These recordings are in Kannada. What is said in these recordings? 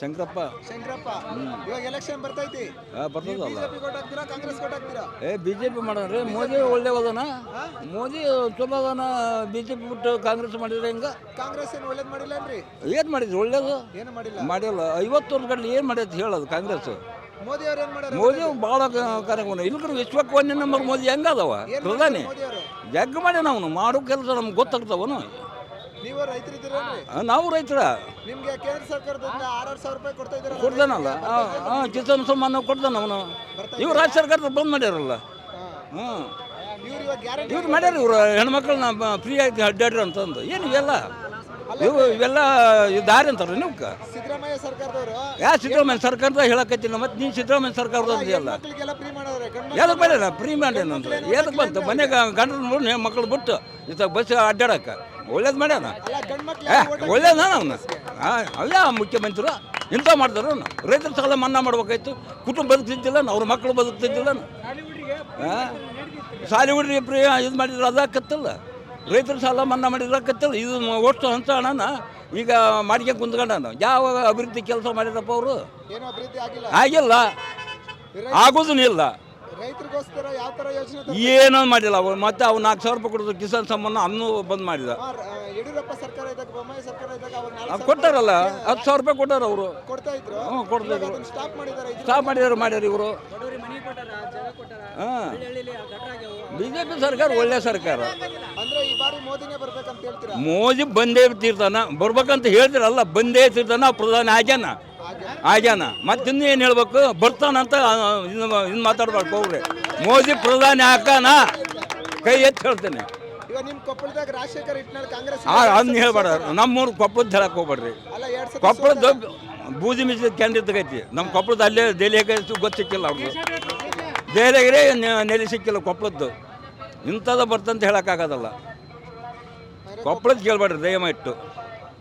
ಶಂಕರಪ್ಪ. ಶಂಕರಪ್ಪ ಇವಾಗ ಎಲೆಕ್ಷನ್ ಬರ್ತೈತಿ. ಆ, ಬರ್ತದಲ್ಲ ಬಿಜೆಪಿ ಹಾಕ್ತೀರಾ ಕಾಂಗ್ರೆಸ್ ಹಾಕ್ತೀರಾ? ಏ ಬಿ ಜೆ ಪಿ ಮೋದಿ ಒಳ್ಳೆ ಹೋದನ ಮೋದಿ ಚಲೋ ಅದಾನ. ಬಿ ಜೆ ಪಿ ಬಿಟ್ಟು ಕಾಂಗ್ರೆಸ್ ಮಾಡಿದ್ರೆ ಹೆಂಗ? ಕಾಂಗ್ರೆಸ್ ಏನು ಒಳ್ಳೇದ್ ಮಾಡಿಲ್ಲನ್ರಿ ಏನು ಮಾಡಿದ್ರು? ಒಳ್ಳೇದು. ಏನು ಮಾಡಿಲ್ಲ? ಮಾಡಿಲ್ಲ. ಐವತ್ತು ವರ್ಷ ಗಂಟೆ ಏನು ಮಾಡೈತೆ ಹೇಳೋದು ಕಾಂಗ್ರೆಸ್. ಮೋದಿ ಅವ್ರು ಏನ್ ಮಾಡ್ಯಾರ? ಮೋದಿ ಭಾಳ ಕಾರ್ಯಕ್ರಮ. ಇಲ್ಕರು ವಿಶ್ವಕ್ಕೆ ಒಂದೇ ನಂಬರ್ ಮೋದಿ ಹೆಂಗದವ ಪ್ರಧಾನಿ. ಮೋದಿ ಅವರು? ಜಗ್ ಮಾಡ್ಯಾನ ಅವನು. ಮಾಡೋ ಕೆಲಸ ನಮ್ಗೆ ಗೊತ್ತಾಗ್ತಾವನು. ನೀವು ರೈತರಿದ್ದೀರೇನ್ರಿ ನಾವು ರೈತರ. ನಿಮ್ಗೆ ಕೇಂದ್ರ ಸರ್ಕಾರದಿಂದ ಆರಾರು ಸಾವಿರ ರೂಪಾಯಿ ಕೊಡ್ತಾ ಇದ್ದೀರಾ ಕೊಡ್ತಾನಲ್ಲ ಹಾಂ ಕಿಸಾನ್ ಸಮ್ಮಾನ ಕೊಡ್ತಾನ ಅವನು. ಇವ್ರು ರಾಜ್ಯ ಸರ್ಕಾರದ ಬಂದ್ ಮಾಡ್ಯಾರಲ್ಲ. ಹ್ಞೂ ಇವ್ರು ಇವಾಗ ಗ್ಯಾರಂಟಿ ಇವ್ರು ಮಾಡ್ಯಾರ ಇವ್ರು ಹೆಣ್ಮಕ್ಳನ್ನ ಫ್ರೀ ಆಗಿ ಅಡ್ಡಾಡ್ರಿ ಅಂತಂದು ಏನು ಇವೆಲ್ಲ? ಇವು ಇವೆಲ್ಲ ಇದು ದಾರಿ ಅಂತಾರೆ ನೀವು ಸಿದ್ದರಾಮಯ್ಯ ಸರ್ಕಾರದವರು. ಯಾ ಸಿದ್ದರಾಮಯ್ಯ ಸರ್ಕಾರದ ಹೇಳಕತ್ತಿಲ್ಲ ಮತ್ತೆ ನೀನು ಸಿದ್ದರಾಮಯ್ಯ ಸರ್ಕಾರದ ಅಂತೀಯಲ್ಲ ಮಕ್ಕಳಿಗೆಲ್ಲ ಫ್ರೀ ಮಾಡೋರೆ ಗಂಡು ಎದಕ್ಕೆ ಬೇಡ ಫ್ರೀ ಮಾಡ್ಯಾನ ಅಂತ ಎದಕ್ಕೆ ಬಂತು? ಮನೆಗೆ ಗಂಡನ ಮಕ್ಕಳು ಬಿಟ್ಟು ಇತ್ತ ಬಸ್ ಅಡ್ಡಾಡಕ್ಕೆ ಒಳ್ಳೇದು ಮಾಡ್ಯಾನ? ಒಳ್ಳೇದ ಅವನು. ಅಲ್ಲ ಮುಖ್ಯಮಂತ್ರಿ ಇಂಥ ಮಾಡ್ತಾರ ರೈತರ ಸಾಲ ಮನ್ನಾ ಮಾಡ್ಬೇಕಾಯ್ತು. ಕುಟುಂಬ ಬದುಕ್ತಿದ್ದಿಲ್ಲ ಅವ್ರ ಮಕ್ಕಳು ಬದುಕ್ತಿದ್ದಿಲ್ಲ ಸಾಲಿ ಹುಡುಗಿ ಪ್ರಿಯ ಇದು ಮಾಡಿದ್ರೆ ಅದಾಕತ್ತಲ್ಲ ರೈತರ ಸಾಲ ಮನ್ನಾ ಮಾಡಿದ್ರೆ ಆಕತ್ತಲ್ಲ. ಇದು ಒಟ್ಟು ಹಂತ ಹಣನ ಈಗ ಮಾಡಿಕೆ ಕುಂತ್ಕೊಂಡಾನ. ಯಾವ ಅಭಿವೃದ್ಧಿ ಕೆಲಸ ಮಾಡಿದ್ರಪ್ಪ ಅವರು? ಆಗಿಲ್ಲ. ಆಗೋದೂ ಇಲ್ಲ. ರೈತರಿಗೋಸ್ಕರ ಯಾವ ತರ ಯೋಜನೆ ತ- ಏನೂ ಮಾಡಿಲ್ಲ. ಅವ್ರು ಮತ್ತೆ ಅವ್ರು ನಾಲ್ಕು ಸಾವಿರ ರೂಪಾಯಿ ಕೊಡೋದು ಕಿಸಾನ್ ಸಮ್ಮಾನ ಅನ್ನೂ ಬಂದ್ ಮಾಡಿದ. ಆ, ರ- ಯಡಿಯೂರಪ್ಪ ಸರ್ಕಾರ ಇದ್ದಾಗ ಬೊಮ್ಮಾಯಿ ಸರ್ಕಾರ ಇದ್ದಾಗ ಅವಾಗ ನಾಲ್ಕು ಅವ್ರು ಸಾವಿರ ಕೊಟ್ಟಾರಲ್ಲ ಹತ್ತು ಸಾವಿರ ರೂಪಾಯಿ ಕೊಟ್ಟಾರ ಅವರು. ಕೊಡ್ತಾ ಇದ್ರು. ಹ್ಞೂ ಕೊಡ್ತಾ ಇದ್ರು. ಸ್ಟಾಪ್ ಮಾಡಿದ್ದಾರೆ ಇದು ಸ್ಟಾಪ್ ಮಾಡಿದಾರೆ ಮಾಡ್ಯಾರ ಇವರು. ಹಾಂ. ಬಿ ಜೆ ಪಿ ಸರ್ಕಾರ ಒಳ್ಳೆ ಸರ್ಕಾರ. ಅಂದ್ರೆ ಈ ಬಾರಿ ಮೋದಿನೇ ಬರ್ಬೇಕಂತ ಹೇಳ್ತೀರಾ? ಮೋದಿ ಬಂದೇ ತೀರ್ತಾನ ಬರ್ಬೇಕಂತ ಹೇಳ್ತಿರಲ್ಲ ಬಂದೇ ತೀರ್ತಾನ ಪ್ರಧಾನಿ ಆಗ್ಯಾನ ಆಗ್ಯಾನ. ಮತ್ತಿನ್ನು ಏನು ಹೇಳ್ಬೇಕು? ಬರ್ತಾನಂತ ಇನ್ನು ಇನ್ನು ಮಾತಾಡ್ಬಾರ್ದು ಹೋಗ್ರಿ. ಮೋದಿ ಪ್ರಧಾನಿ ಹಾಕಾನ ಕೈ ಎತ್ತಿ ಹೇಳ್ತೇನೆ. ಅದನ್ನ ಹೇಳ್ಬೇಡ. ನಮ್ಮೂರು ಕೊಪ್ಪಳದ ಹೇಳಕ್ ಹೋಗ್ಬೇಡ್ರಿ. ಕೊಪ್ಪಳದ ಬೂದಿ ಮಿಸ್ ಕ್ಯಾಂಡಿ ತಗೈತಿ ನಮ್ಮ ಕೊಪ್ಪಳದ ಅಲ್ಲೇ ದೆಹಲಿಯಾಗ ಗೊತ್ತು ಸಿಕ್ಕಿಲ್ಲ ಅವ್ರಿಗೆ ದೆಹಲಿಯಾಗೇ ನೆಲೆ ಸಿಕ್ಕಿಲ್ಲ ಕೊಪ್ಪಳದ್ದು. ಇಂಥದ್ದು ಬರ್ತಂತ ಹೇಳೋಕ್ಕಾಗೋದಲ್ಲ ಕೊಪ್ಪಳದ ಕೇಳ್ಬೇಡ್ರಿ ದಯಮಾಟ್ಟು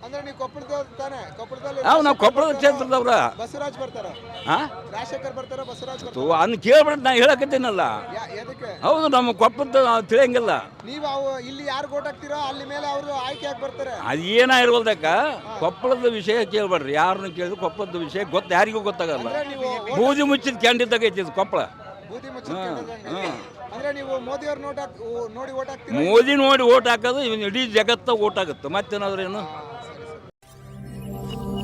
ಅಂದ್ರೆ ನೀವು ಕೊಪ್ಪಳದ ತಾನೆ? ಕೊಪ್ಪಳದಲ್ಲಿ ನಾವು ನಾವು ಕೊಪ್ಪಳದ ಕ್ಷೇತ್ರದವ್ರ. ಬಸವರಾಜ್ ಬರ್ತಾರ? ಹಾಂ? ರಾಜಶೇಖರ್ ಬರ್ತಾರ ಬಸವರಾಜ್ ಬರ್ತಾರ? ಅನ್ನ ಕೇಳ್ಬೇಡ್ರಿ ನಾ ಹೇಳಕತ್ತೀನಲ್ಲ. ಯಾ- ಎದಕ್ಕೆ? ಹೌದು ನಮ್ಮ ಕೊಪ್ಪದ ತಿಳಿಯಂಗಿಲ್ಲ. ನೀವು ಅವು ಇಲ್ಲಿ ಯಾರು ಓಟ್ ಹಾಕ್ತಿರೋ ಅಲ್ಲಿ ಮೇಲೆ ಅವರು ಆಯ್ಕೆ ಆಗಿ ಬರ್ತಾರೆ? ಅದು ಏನಾಗಿರ್ವಲ್ದಕ್ಕ ಕೊಪ್ಪಳದ ವಿಷಯ ಕೇಳ್ಬೇಡ್ರಿ. ಯಾರನ್ನು ಕೇಳಿದ್ರು ಕೊಪ್ಪಳದ ವಿಷಯ ಗೊತ್ತ ಯಾರಿಗೂ ಗೊತ್ತಾಗಲ್ಲ. ಅಂದ್ರೆ ನೀವು ಬೂದಿ ಮುಚ್ಚಿದ ಕೆಂಡಿದ್ದಾಗ ಐತಿ ಇದು ಕೊಪ್ಪಳ. ಬೂದಿ ಮುಚ್ಚಿ ಅಂದ್ರೆ ನೀವು ಮೋದಿ ಅವ್ರ ನೋಟ್ ಹಾಕ್ ಓ- ನೋಡಿ ಓಟ್ ಹಾಕ್ತೀರಾ? ಮೋದಿ ನೋಡಿ ಓಟ್ ಹಾಕೋದು ಇವನು ಇಡೀ ಜಗತ್ತ ಓಟ್ ಆಗುತ್ತೆ ಮತ್ತೇನಾದ್ರೂ ಏನು? ಹಾ, ಸರಿ ಸರಿ